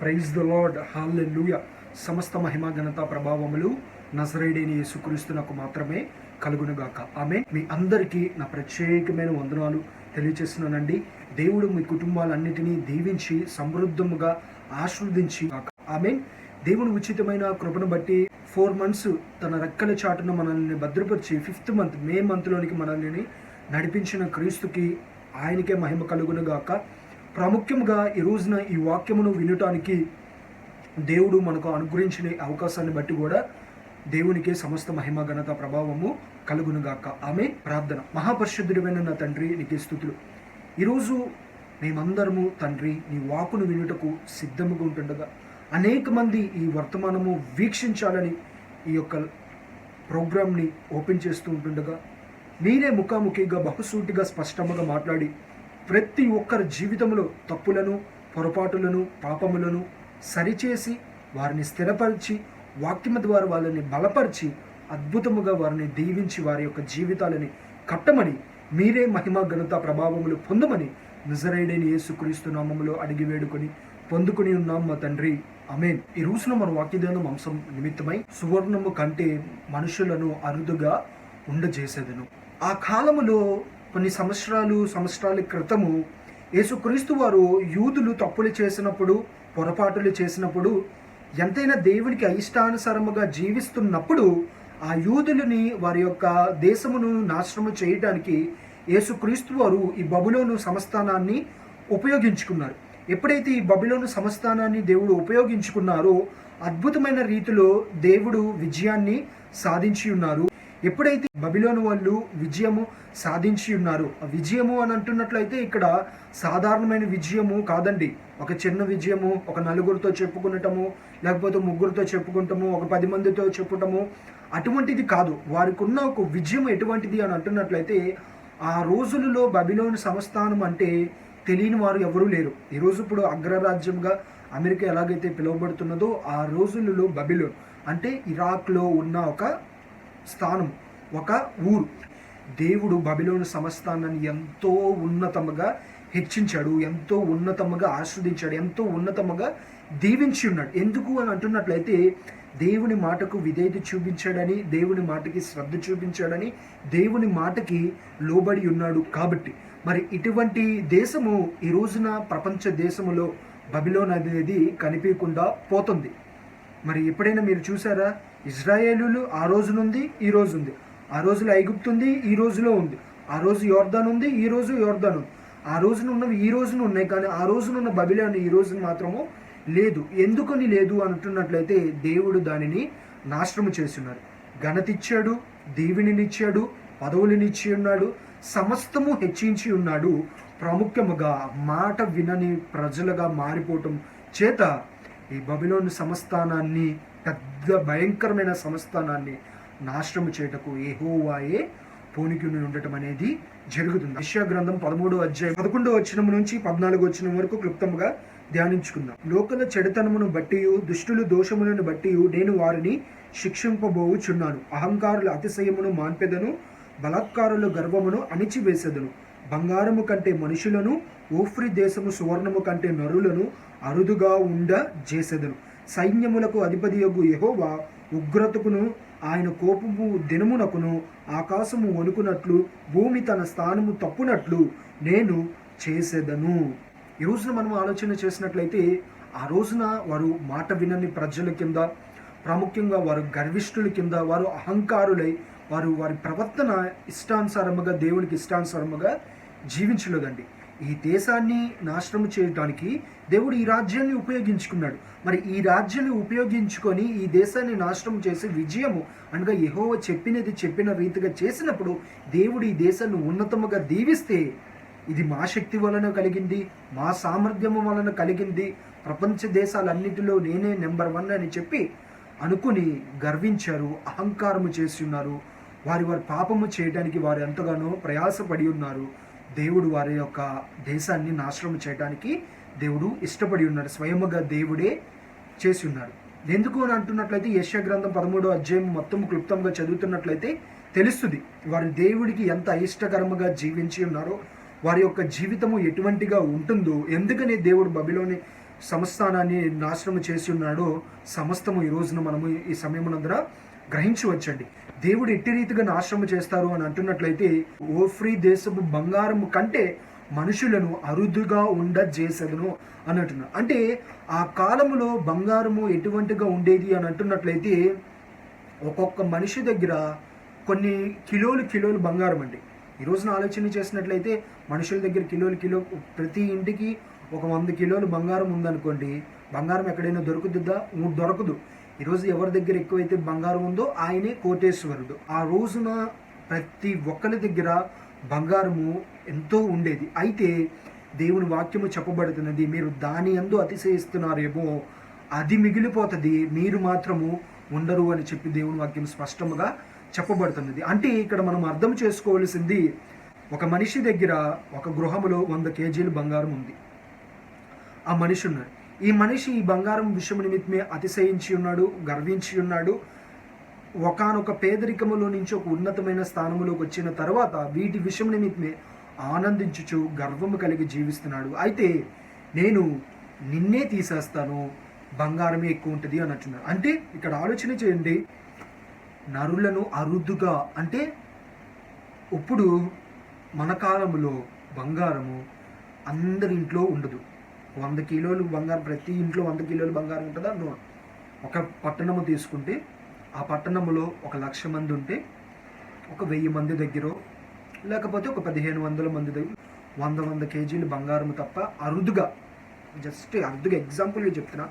Praise the lord హాల్లెలూయ సమస్త మహిమ ఘనత ప్రభావములు నజరేడేని యేసుక్రీస్తునకు మాత్రమే కలుగునుగాక. ఆమె మీ అందరికీ నా ప్రత్యేకమైన వందనాలు తెలియజేస్తున్నానండి దేవుడు మీ కుటుంబాలన్నిటినీ దీవించి సమృద్ధముగా ఆశీర్వదించి ఆమె దేవుని ఉచితమైన కృపను బట్టి ఫోర్ మంత్స్ తన రెక్కల చాటున మనల్ని భద్రపరిచి ఫిఫ్త్ మంత్ మే మంత్లోనికి మనల్ని నడిపించిన క్రీస్తుకి ఆయనకే మహిమ కలుగునుగాక. ప్రాముఖ్యంగా ఈ రోజున ఈ వాక్యమును వినటానికి దేవుడు మనకు అనుగ్రహించిన అవకాశాన్ని బట్టి కూడా దేవునికే సమస్త మహిమ ఘనత ప్రభావము కలుగునుగాక. ఆమె ప్రార్థన. మహాపరిశుద్ధుడమైన నా తండ్రి నీకే స్థుతులు. ఈరోజు మేమందరము తండ్రి నీ వాకును వినుటకు సిద్ధముగా ఉంటుండగా అనేక మంది ఈ వర్తమానము వీక్షించాలని ఈ యొక్క ప్రోగ్రామ్ని ఓపెన్ చేస్తూ ఉంటుండగా మీరే ముఖాముఖిగా బహుసూటిగా స్పష్టముగా మాట్లాడి ప్రతి ఒక్కరి జీవితంలో తప్పులను పొరపాటులను పాపములను సరిచేసి వారిని స్థిరపరిచి వాక్యమ ద్వారా వాళ్ళని బలపరిచి అద్భుతముగా వారిని దీవించి వారి యొక్క జీవితాలని కట్టమని మీరే మహిమ ఘనత ప్రభావములు పొందమని నిజరైడని యేసుక్రీస్తు నామములో అడిగి వేడుకొని పొందుకుని ఉన్నాం మా తండ్రి. అమేన్ ఈ రోజున మన వాక్యదానం అంశం నిమిత్తమై సువర్ణము కంటే మనుషులను అరుదుగా ఉండజేసేదను. ఆ కాలములో కొన్ని సంవత్సరాలు సంవత్సరాల క్రితము యేసుక్రీస్తు వారు యూదులు తప్పులు చేసినప్పుడు పొరపాటులు చేసినప్పుడు ఎంతైనా దేవునికి అయిష్టానుసారముగా జీవిస్తున్నప్పుడు ఆ యూదులని వారి యొక్క దేశమును నాశనము చేయడానికి యేసుక్రీస్తు వారు ఈ బబులోను సంస్థానాన్ని ఉపయోగించుకున్నారు. ఎప్పుడైతే ఈ బబులోను సంస్థానాన్ని దేవుడు ఉపయోగించుకున్నారో అద్భుతమైన రీతిలో దేవుడు విజయాన్ని సాధించి ఉన్నారు. ఎప్పుడైతే బబిలోను వాళ్ళు విజయము సాధించి ఉన్నారు ఆ విజయము అని అంటున్నట్లయితే ఇక్కడ సాధారణమైన విజయము కాదండి. ఒక చిన్న విజయము ఒక నలుగురితో చెప్పుకునటము లేకపోతే ముగ్గురితో చెప్పుకుంటాము ఒక పది మందితో చెప్పటము అటువంటిది కాదు. వారికి ఉన్న ఒక విజయం ఎటువంటిది అని అంటున్నట్లయితే ఆ రోజులలో బబిలోని సంస్థానం అంటే తెలియని వారు ఎవరూ లేరు. ఈరోజు ఇప్పుడు అగ్రరాజ్యంగా అమెరికా ఎలాగైతే పిలువబడుతున్నదో ఆ రోజులలో బబిలోన్ అంటే ఇరాక్లో ఉన్న ఒక స్థానం ఒక ఊరు. దేవుడు బబిలోని సమస్తానాన్ని ఎంతో ఉన్నతముగా హెచ్చించాడు ఎంతో ఉన్నతముగా ఆస్వాదించాడు ఎంతో ఉన్నతముగా దీవించి ఉన్నాడు. ఎందుకు అని అంటున్నట్లయితే దేవుని మాటకు విధేయత చూపించాడని దేవుని మాటకి శ్రద్ధ చూపించాడని దేవుని మాటకి లోబడి ఉన్నాడు కాబట్టి. మరి ఇటువంటి దేశము ఈ రోజున ప్రపంచ దేశములో బబిలోన్ అనేది కనిపించకుండా పోతుంది. మరి ఎప్పుడైనా మీరు చూసారా? ఇజ్రాయేలులు ఆ రోజు నుండి ఈ రోజు ఉంది. ఆ రోజులో ఐగుప్తు ఉంది ఈ రోజులో ఉంది. ఆ రోజు యోర్దాన్ ఉంది ఈ రోజు యోర్దాన్ ఉంది. ఆ రోజున ఉన్నవి ఈ రోజున ఉన్నాయి కానీ ఆ రోజున ఉన్న బబిలోన్ ఈ రోజున మాత్రము లేదు. ఎందుకని లేదు అంటున్నట్లయితే దేవుడు దానిని నాశనము చేస్తున్నారు ఘనతిచ్చాడు దీవినినిచ్చాడు పదవులనిచ్చి ఉన్నాడు సమస్తము హెచ్చించి ఉన్నాడు ప్రాముఖ్యముగా మాట వినని ప్రజలుగా మారిపోవటం చేత ఈ బబిలోని సంస్థానాన్ని పెద్ద భయంకరమైన సంస్థానాన్ని నాశనం చేయటకు ఏహోవాయే పోనికుని ఉండటం అనేది జరుగుతుంది. యెషయా గ్రంథం పదమూడో అధ్యాయం పదకొండో వచ్చినం నుంచి పద్నాలుగు వచ్చిన వరకు క్లుప్తంగా ధ్యానించుకుందాం. లోకల చెడుతనమును బట్టి దుష్టులు దోషములను బట్టి నేను వారిని శిక్షింపబోవుచున్నాను అహంకారుల అతిశయమును మాన్పెదను బలాత్కారుల గర్వమును అణిచివేసెదను. బంగారము కంటే మనుషులను ఓఫ్రి దేశము సువర్ణము కంటే నరులను అరుదుగా ఉండ చేసెదను సైన్యములకు అధిపతియగు యహోవా ఉగ్రతకును ఆయన కోపము దినమునకును ఆకాశము వణుకునట్లు భూమి తన స్థానము తప్పునట్లు నేను చేసేదను. ఈ రోజున మనం ఆలోచన చేసినట్లయితే ఆ రోజున వారు మాట వినని ప్రజల కింద ప్రాముఖ్యంగా వారు గర్విష్ఠుల కింద వారు అహంకారులై వారు వారి ప్రవర్తన ఇష్టానుసారముగా దేవునికి ఇష్టానుసారముగా జీవించలేదండి. ఈ దేశాన్ని నాశనం చేయడానికి దేవుడు ఈ రాజ్యాన్ని ఉపయోగించుకున్నాడు. మరి ఈ రాజ్యాన్ని ఉపయోగించుకొని ఈ దేశాన్ని నాశనం చేసి విజయము అనగా యహోవ చెప్పినది చెప్పిన రీతిగా చేసినప్పుడు దేవుడు ఈ దేశాన్ని ఉన్నతముగా దీవిస్తే ఇది మా శక్తి వలన కలిగింది మా సామర్థ్యము వలన కలిగింది. ప్రపంచ దేశాలన్నిటిలో నేనే నెంబర్ వన్ అని చెప్పి అనుకుని గర్వించారు అహంకారము చేసి ఉన్నారు. వారి వారి పాపము చేయడానికి వారు ఎంతగానో ప్రయాసపడి ఉన్నారు. దేవుడు వారి యొక్క దేశాన్ని నాశనం చేయడానికి దేవుడు ఇష్టపడి ఉన్నాడు. స్వయముగా దేవుడే చేసి ఉన్నాడు. ఎందుకు అని అంటున్నట్లయితే యశ గ్రంథం పదమూడో అధ్యాయం మొత్తం క్లుప్తంగా చదువుతున్నట్లయితే తెలుస్తుంది. వారి దేవుడికి ఎంత అయిష్టకరముగా జీవించి ఉన్నారో వారి యొక్క జీవితము ఎటువంటిగా ఉంటుందో ఎందుకని దేవుడు బబిలోని సంస్థానాన్ని నాశనం చేసి ఉన్నాడో. సమస్తము ఈ రోజున మనము ఈ సమయమునందర గ్రహించవచ్చండి దేవుడు ఎట్టి రీతిగా నాశనం చేస్తారు అని అంటున్నట్లయితే ఓఫ్రీ దేశపు బంగారం కంటే మనుషులను అరుదుగా ఉండ చేసేదను అని అంటున్నారు అంటే ఆ కాలములో బంగారము ఎటువంటిగా ఉండేది అని అంటున్నట్లయితే ఒక్కొక్క మనిషి దగ్గర కొన్ని కిలోలు కిలోలు బంగారం అండి ఈ రోజున ఆలోచన చేసినట్లయితే మనుషుల దగ్గర కిలోలు కిలో ప్రతి ఇంటికి ఒక వంద కిలోలు బంగారం ఉందనుకోండి బంగారం ఎక్కడైనా దొరుకుతుందా? దొరకదు. ఈరోజు ఎవరి దగ్గర ఎక్కువైతే బంగారం ఉందో ఆయనే కోటేశ్వరుడు. ఆ రోజున ప్రతి ఒక్కరి దగ్గర బంగారము ఎంతో ఉండేది. అయితే దేవుని వాక్యము చెప్పబడుతున్నది మీరు దాని ఎందు అతిశయిస్తున్నారేమో అది మిగిలిపోతుంది మీరు మాత్రము ఉండరు అని చెప్పి దేవుని వాక్యం స్పష్టముగా చెప్పబడుతున్నది. అంటే ఇక్కడ మనం అర్థం చేసుకోవాల్సింది ఒక మనిషి దగ్గర ఒక గృహములో వంద కేజీలు బంగారం ఉంది. ఆ మనిషి ఉన్నాడు ఈ మనిషి ఈ బంగారం విషయం నిమిత్తమే అతిశయించి ఉన్నాడు గర్వించి ఉన్నాడు. ఒకానొక పేదరికములో నుంచి ఒక ఉన్నతమైన స్థానములోకి వచ్చిన తర్వాత వీటి విషయం నిమిత్తమే ఆనందించుచు గర్వము కలిగి జీవిస్తున్నాడు. అయితే నేను నిన్నే తీసేస్తాను బంగారమే ఎక్కువ ఉంటుంది అని అంటున్నాడు అంటే ఇక్కడ ఆలోచన చేయండి నరులను అరుదుగా అంటే ఇప్పుడు మన కాలంలో బంగారము అందరి ఇంట్లో ఉండదు. వంద కిలోలు బంగారం ప్రతి ఇంట్లో వంద కిలోలు బంగారం ఉంటుందా? నో. ఒక పట్టణము తీసుకుంటే ఆ పట్టణంలో ఒక లక్ష మంది ఉంటే ఒక వెయ్యి మంది దగ్గర లేకపోతే ఒక పదిహేను వందల మంది దగ్గర వంద వంద కేజీలు బంగారం తప్ప అరుదుగా జస్ట్ అరుదుగా ఎగ్జాంపుల్గా చెప్తున్నా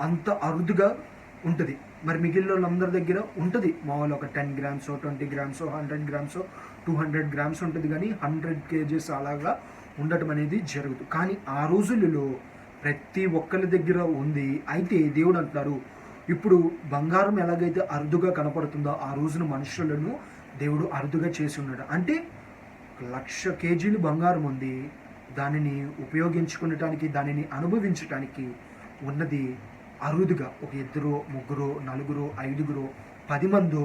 అంత అరుదుగా ఉంటుంది. మరి మిగిలిన వాళ్ళందరి దగ్గర ఉంటుంది. మామూలు ఒక ten grams twenty grams hundred grams two hundred grams ఉంటుంది కానీ హండ్రెడ్ కేజీస్ అలాగా ఉండటం అనేది జరుగుతుంది కానీ ఆ రోజులలో ప్రతి ఒక్కరి దగ్గర ఉంది. అయితే దేవుడు అంటున్నారు ఇప్పుడు బంగారం ఎలాగైతే అరుదుగా కనపడుతుందో ఆ రోజున మనుషులను దేవుడు అరుదుగా చేసి ఉన్నాడు. అంటే లక్ష కేజీలు బంగారం ఉంది. దానిని ఉపయోగించుకునటానికి దానిని అనుభవించటానికి ఉన్నది అరుదుగా ఒక ఇద్దరు ముగ్గురు నలుగురు ఐదుగురు పది మందో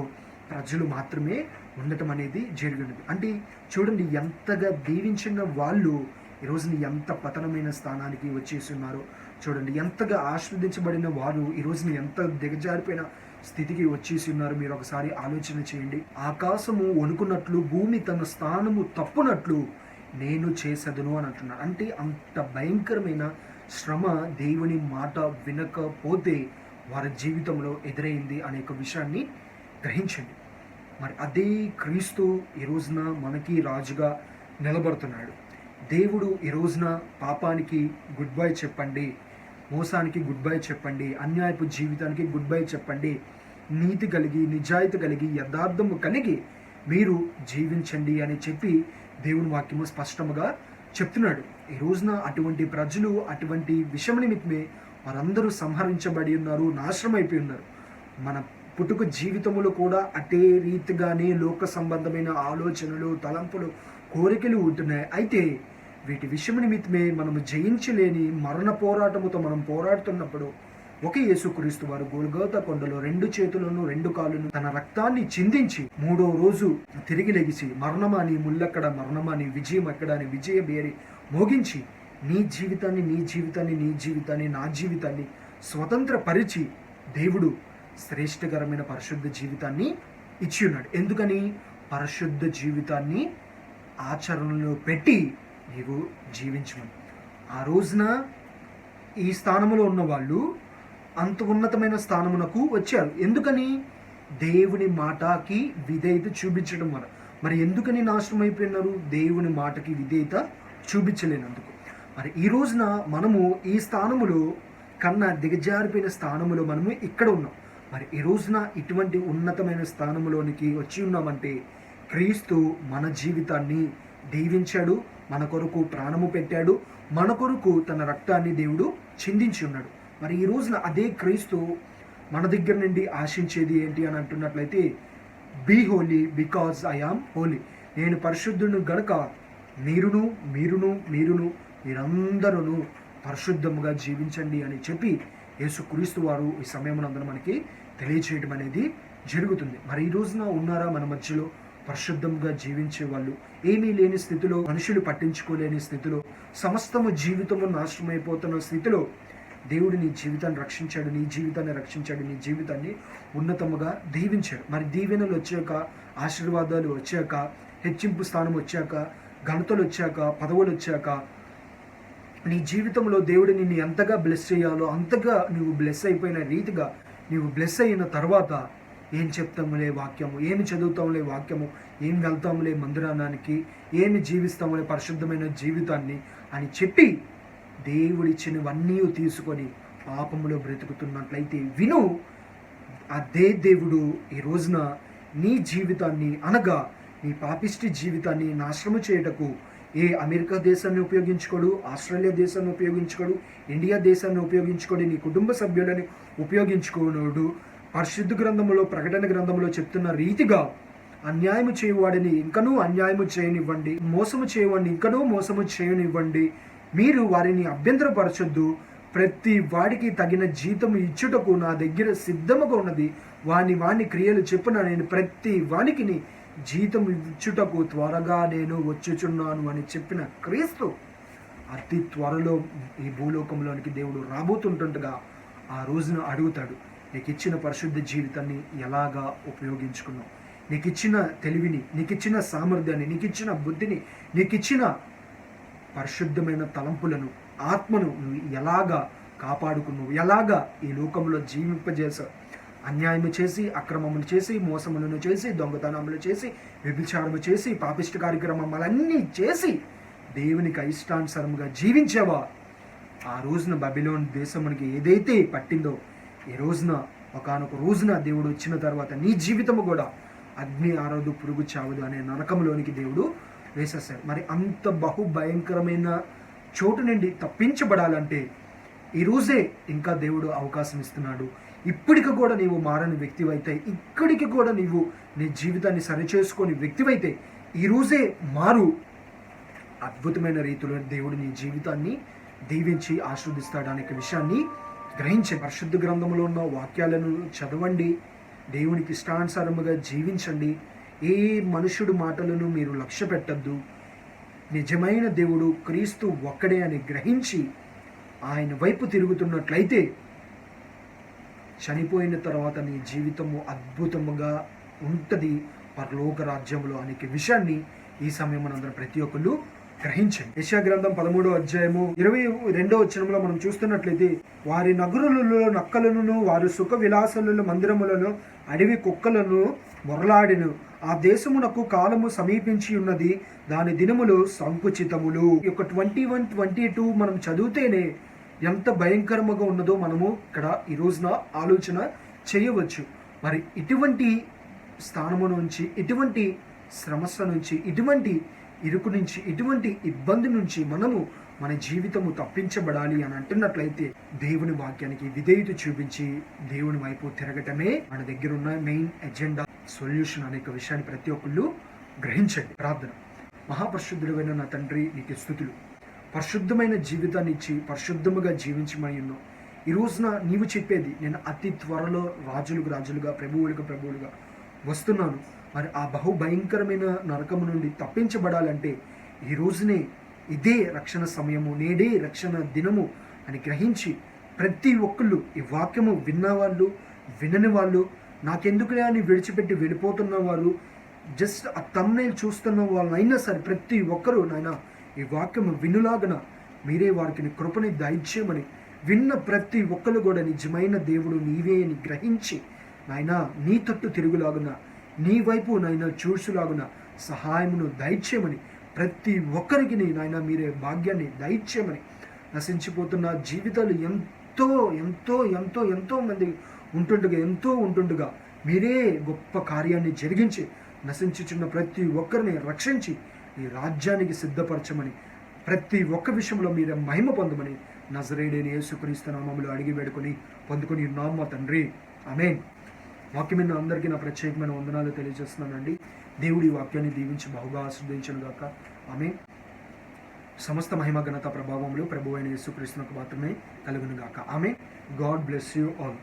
ప్రజలు మాత్రమే ఉండటం అనేది జరిగినది. అంటే చూడండి ఎంతగా దీవించిన వాళ్ళు ఈ ఎంత పతనమైన స్థానానికి వచ్చేసి ఉన్నారో చూడండి. ఎంతగా ఆస్వాదించబడిన వారు ఈరోజుని ఎంత దిగజారిపోయిన స్థితికి వచ్చేసి ఉన్నారు మీరు ఒకసారి ఆలోచన చేయండి. ఆకాశము వణుకున్నట్లు భూమి తన స్థానము తప్పునట్లు నేను చేసదును అని అంటున్నాను అంటే అంత భయంకరమైన శ్రమ దేవుని మాట వినకపోతే వారి జీవితంలో ఎదురైంది అనే ఒక విషయాన్ని గ్రహించండి. మరి అదే క్రీస్తు ఈ రోజున మనకి రాజుగా నిలబడుతున్నాడు. దేవుడు ఈ రోజున పాపానికి గుడ్ బై చెప్పండి మోసానికి గుడ్ బై చెప్పండి అన్యాయపు జీవితానికి గుడ్ బై చెప్పండి నీతి కలిగి నిజాయితీ కలిగి యథార్థము కలిగి మీరు జీవించండి అని చెప్పి దేవుని వాక్యము స్పష్టముగా చెప్తున్నాడు. ఈ రోజున అటువంటి ప్రజలు అటువంటి విషయం నిమిత్తమే వారందరూ సంహరించబడి ఉన్నారు నాశనం అయిపోయి ఉన్నారు. మన పుట్టుక జీవితములు కూడా అటే రీతిగానే లోక సంబంధమైన ఆలోచనలు తలంపులు కోరికలు ఉంటున్నాయి. అయితే వీటి విషయం నిమిత్తమే మనము జయించలేని మరణ పోరాటముతో మనం పోరాడుతున్నప్పుడు ఒక యేసుక్రీస్తు వారు గోల్గోత కొండలో రెండు చేతులను రెండు కాళ్ళను తన రక్తాన్ని చిందించి మూడో రోజు తిరిగి లెగిసి మరణమాని ముళ్ళక్కడ మరణమాని విజయం ఎక్కడ అని విజయ బేరి మోగించి నీ జీవితాన్ని నీ జీవితాన్ని నీ జీవితాన్ని నా జీవితాన్ని స్వతంత్రపరిచి దేవుడు శ్రేష్టకరమైన పరిశుద్ధ జీవితాన్ని ఇచ్చి ఉన్నాడు. ఎందుకని? పరిశుద్ధ జీవితాన్ని ఆచరణలో పెట్టి నీవు జీవించమని ఆ రోజున ఈ స్థానంలో ఉన్న వాళ్ళు అంత ఉన్నతమైన స్థానమునకు వచ్చారు. ఎందుకని? దేవుని మాటకి విధేయత చూపించడం వల్ల. మరి ఎందుకని నాశనం అయిపోయినారు? దేవుని మాటకి విధేయత చూపించలేనందుకు. మరి ఈ రోజున మనము ఈ స్థానములో కన్నా దిగజారిపోయిన స్థానములో మనము ఇక్కడ ఉన్నాం. మరి ఈ రోజున ఇటువంటి ఉన్నతమైన స్థానములోనికి వచ్చి ఉన్నామంటే క్రీస్తు మన జీవితాన్ని దీవించాడు మన కొరకు ప్రాణము పెట్టాడు మన కొరకు తన రక్తాన్ని దేవుడు చిందించి ఉన్నాడు. మరి ఈ రోజున అదే క్రీస్తు మన దగ్గర నుండి ఆశించేది ఏంటి అని అంటున్నట్లయితే be holy because I am holy నేను పరిశుద్ధుని గనుక మీరును మీరును మీరును మీరందరూ పరిశుద్ధముగా జీవించండి అని చెప్పి యేసుక్రీస్తు వారు ఈ సమయమునందున మనకి తెలియచేయడం అనేది జరుగుతుంది. మరి ఈ రోజున ఉన్నారా మన మధ్యలో? పరిశుద్ధంగా జీవించే వాళ్ళు. ఏమీ లేని స్థితిలో మనుషులు పట్టించుకోలేని స్థితిలో సమస్తము జీవితము నాశనమైపోతున్న స్థితిలో దేవుడు నీ జీవితాన్ని రక్షించాడు నీ జీవితాన్ని రక్షించాడు నీ జీవితాన్ని ఉన్నతముగా దీవించాడు. మరి దీవెనలు వచ్చాక ఆశీర్వాదాలు వచ్చాక హెచ్చింపు స్థానం వచ్చాక ఘనతలు వచ్చాక పదవులు వచ్చాక నీ జీవితంలో దేవుడు నిన్ను ఎంతగా బ్లెస్ చేయాలో అంతగా నువ్వు బ్లెస్ అయిపోయిన రీతిగా నీవు బ్లెస్ అయిన తర్వాత ఏం చెప్తాములే వాక్యము? ఏమి చదువుతాములే వాక్యము? ఏం వెళ్తాములే మందిరానానికి ఏమి జీవిస్తాములే పరిశుద్ధమైన జీవితాన్ని? అని చెప్పి దేవుడిచ్చినవన్నీ తీసుకొని పాపములో బ్రతుకుతున్నట్లయితే విను అదే దేవుడు ఈ రోజున నీ జీవితాన్ని అనగా నీ పాపిష్టి జీవితాన్ని నాశనము చేయుటకు ఏ అమెరికా దేశాన్ని ఉపయోగించుకోడు ఆస్ట్రేలియా దేశాన్ని ఉపయోగించుకోడు ఇండియా దేశాన్ని ఉపయోగించుకోడు నీ కుటుంబ సభ్యులని ఉపయోగించుకోనుడు. పరిశుద్ధ గ్రంథంలో ప్రకటన గ్రంథంలో చెప్తున్న రీతిగా అన్యాయము చేయవాడిని ఇంకనూ అన్యాయము చేయనివ్వండి మోసము చేయవాడిని ఇంకనూ మోసము చేయనివ్వండి. మీరు వారిని అభ్యంతరపరచొద్దు. ప్రతి వాడికి తగిన జీతం ఇచ్చుటకు నా దగ్గర సిద్ధముగా ఉన్నది. వాని వాని క్రియలు చెప్పున నేను ప్రతి వానికి జీతం ఇచ్చుటకు త్వరగా నేను వచ్చుచున్నాను అని చెప్పిన క్రీస్తు అతి త్వరలో ఈ భూలోకంలోనికి దేవుడు రాబోతుంటుండగా ఆ రోజున అడుగుతాడు. నీకు ఇచ్చిన పరిశుద్ధ జీవితాన్ని ఎలాగా ఉపయోగించుకున్నావు? నీకు ఇచ్చిన తెలివిని నీకు ఇచ్చిన సామర్థ్యాన్ని నీకు ఇచ్చిన బుద్ధిని నీకు ఇచ్చిన పరిశుద్ధమైన తలంపులను ఆత్మను నువ్వు ఎలాగా కాపాడుకున్నావు? ఎలాగా ఈ లోకంలో జీవింపజేసావు అన్యాయము చేసి అక్రమములు చేసి మోసములను చేసి దొంగతనములు చేసి వ్యభిచారము చేసి పాపిష్ట కార్యక్రమాలన్నీ చేసి దేవునికి అయిష్టానుసారముగా జీవించావా? ఆ రోజున బబిలోన్ దేశమునికి మనకి ఏదైతే పట్టిందో ఈ రోజున ఒకనొక రోజున దేవుడు వచ్చిన తర్వాత నీ జీవితము కూడా అగ్ని ఆరదు పురుగు చావదు అనే నరకంలోనికి దేవుడు వేసేస్తాడు. మరి అంత బహు భయంకరమైన చోటు నుండి తప్పించబడాలంటే ఈ రోజే ఇంకా దేవుడు అవకాశం ఇస్తున్నాడు. ఇప్పటికి కూడా నీవు మారని వ్యక్తివైతే ఇక్కడికి కూడా నీవు నీ జీవితాన్ని సరిచేసుకొని వ్యక్తివైతే ఈ రోజే మారు. అద్భుతమైన రీతిలో దేవుడు నీ జీవితాన్ని దీవించి ఆస్వాదిస్తాడు అనే విషయాన్ని గ్రహించే పరిశుద్ధ గ్రంథంలో ఉన్న వాక్యాలను చదవండి. దేవునికి ఇష్టానుసారముగా జీవించండి. ఏ మనుషుడు మాటలను మీరు లక్ష్య పెట్టద్దు నిజమైన దేవుడు క్రీస్తు ఒక్కడే అని గ్రహించి ఆయన వైపు తిరుగుతున్నట్లయితే చనిపోయిన తర్వాత నీ జీవితము అద్భుతముగా ఉంటుంది. పరలోక రాజ్యంలో అనే విషయాన్ని ఈ సమయం మనందరం ప్రతి ఒక్కరు గ్రహించండి యశా గ్రంథం పదమూడో అధ్యాయము ఇరవై రెండో వచ్చినంలో మనం చూస్తున్నట్లయితే వారి నగరులలో నక్కలను వారి సుఖ విలాసముల మందిరములను అడవి కుక్కలను మొరలాడిను. ఆ దేశమునకు కాలము సమీపించి ఉన్నది దాని దినములు సంకుచితములు. యొక్క ట్వంటీ వన్ ట్వంటీ టూ మనం చదివితేనే ఎంత భయంకరముగా ఉన్నదో మనము ఇక్కడ ఈ రోజున ఆలోచన చేయవచ్చు. మరి ఇటువంటి స్థానము నుంచి ఇటువంటి శ్రమస్య నుంచి ఇటువంటి ఇరుకు నుంచి ఇటువంటి ఇబ్బంది నుంచి మనము మన జీవితము తప్పించబడాలి అని అంటున్నట్లయితే దేవుని వాక్యానికి విధేయత చూపించి దేవుని వైపు తిరగటమే మన దగ్గర ఉన్న మెయిన్ ఎజెండా సొల్యూషన్ అనే విషయాన్ని ప్రతి ఒక్కళ్ళు గ్రహించండి. ప్రార్థన. మహాపరిశుద్ధుడైన నా తండ్రి నీకు స్థుతులు. పరిశుద్ధమైన జీవితాన్ని ఇచ్చి పరిశుద్ధముగా జీవించమని ఉన్నావు ఈ రోజున నీవు చెప్పేది నేను అతి త్వరలో రాజులకు రాజులుగా ప్రభువులకు ప్రభువులుగా వస్తున్నాను. మరి ఆ బహు భయంకరమైన నరకము నుండి తప్పించబడాలంటే ఈ రోజునే ఇదే రక్షణ సమయము నేడే రక్షణ దినము అని గ్రహించి ప్రతి ఒక్కళ్ళు ఈ వాక్యము విన్నవాళ్ళు వినని వాళ్ళు నాకెందుకులే అని విడిచిపెట్టి వెళ్ళిపోతున్న వారు జస్ట్ ఆ తమ్నైల్ చూస్తున్న వాళ్ళైనా సరే ప్రతి ఒక్కరూ నాయన ఈ వాక్యము వినులాగన మీరే వారికి కృపని దయచేయమని విన్న ప్రతి ఒక్కరు కూడా నిజమైన దేవుడు నీవే అని గ్రహించి నాయన నీ తట్టు తిరుగులాగున నీ వైపు నాయన చూసులాగున సహాయమును దయచేయమని ప్రతి ఒక్కరికి నాయన మీరే భాగ్యాన్ని దయచేయమని. నశించిపోతున్న జీవితాలు ఎంతో ఎంతో ఎంతో ఎంతో మంది ఉంటుండగా ఎంతో ఉంటుండగా మీరే గొప్ప కార్యాన్ని జరిగించి నశించుచున్న ప్రతి ఒక్కరిని రక్షించి ఈ రాజ్యానికి సిద్ధపరచమని ప్రతి ఒక్క విషయంలో మీరే మహిమ పొందమని నజరేడేని యేసుక్రీస్తు నామములు అడిగి వేడుకొని పొందుకొని ఉన్నాం మా తండ్రి. వాక్యం వాక్యమైన అందరికీ నా ప్రత్యేకమైన వందనాలు తెలియజేస్తున్నానండి. దేవుడి వాక్యాన్ని దీవించి బహుగా ఆస్వాదించను గాక. ఆమె సమస్త మహిమ ఘనత ప్రభావంలో ప్రభు అయిన యేసుక్రీస్తునకు మాత్రమే కలుగును గాక. ఆమె గాడ్ బ్లెస్ యూ ఆల్.